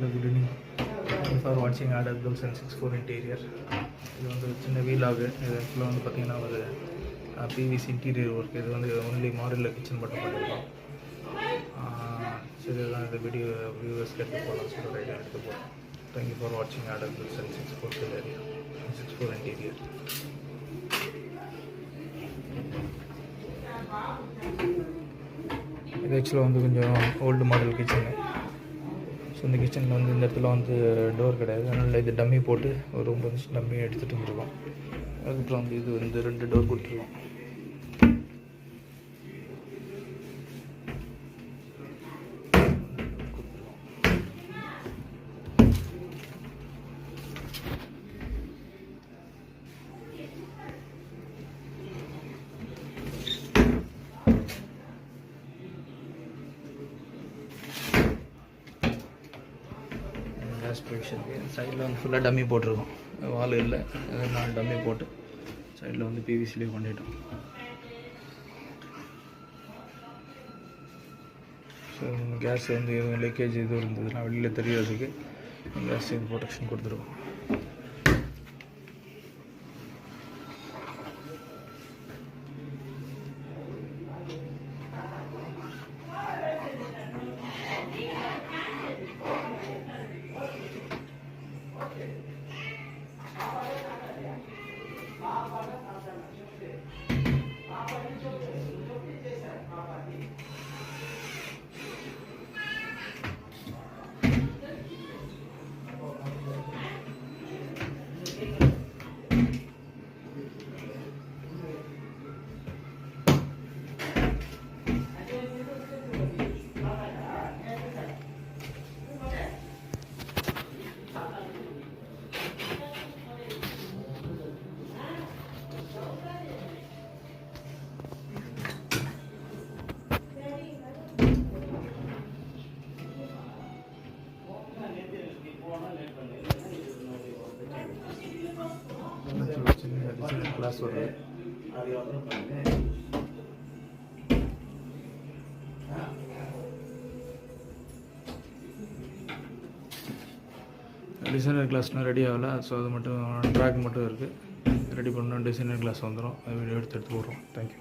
Hello good evening for வாட்சிங் ad Abdul and six four interior இது வந்து ஒரு சின்ன வீலாகு இது ஆக்சுவலாக வந்து பார்த்தீங்கன்னா ஒரு பிவிசி இன்டீரியர் ஒர்க் இது வந்து ஒன்லி மாடலில் கிச்சன் மட்டும் பண்ணியிருக்கோம் சரி இதுதான் இந்த வீடியோ வியூவர்ஸ்க்கு எடுத்து போகலாம் சொல்லி ரைடாக எடுத்து போகிறோம் தேங்க்யூ ஃபார் வாட்சிங் ad Abdul and six four area six four interior இது ஆக்சுவலாக வந்து கொஞ்சம் ஓல்டு மாடல் கிச்சனு ஸோ இந்த கிச்சனில் வந்து இந்த இடத்துல வந்து டோர் கிடையாது. அதனால் இது டம்மி போட்டு ஒரு ரூம் வந்து டம்மி எடுத்துகிட்டு வந்துருக்கோம் அதுக்கப்புறம் வந்து இது வந்து ரெண்டு டோர் கொடுத்துருவோம். கேஸ் சைடில் வந்து ஃபுல்லாக டம்மி போட்டிருக்கோம். வால் இல்லை. நாலு டம்மி போட்டு சைடில் வந்து பிவிசிலேயே பண்ணிட்டோம் ஸோ கேஸ் வந்து எதுவும் லீக்கேஜ் எதுவும் இருந்ததுன்னா வெளியில் தெரியறதுக்கு கேஸ் இது ப்ரொடெக்ஷன் கொடுத்துருக்கோம் బాగా నాకు చెప్తే ఆ పని கிளாஸ் வருது டிசைனர் கிளாஸ்னால் ரெடி ஆகலை. ஸோ அது மட்டும் ட்ராக் மட்டும் இருக்குது ரெடி பண்ணால் டிசைனர் கிளாஸ் வந்துடும் அது வீடியோ எடுத்து எடுத்து போடுறோம். தேங்க்யூ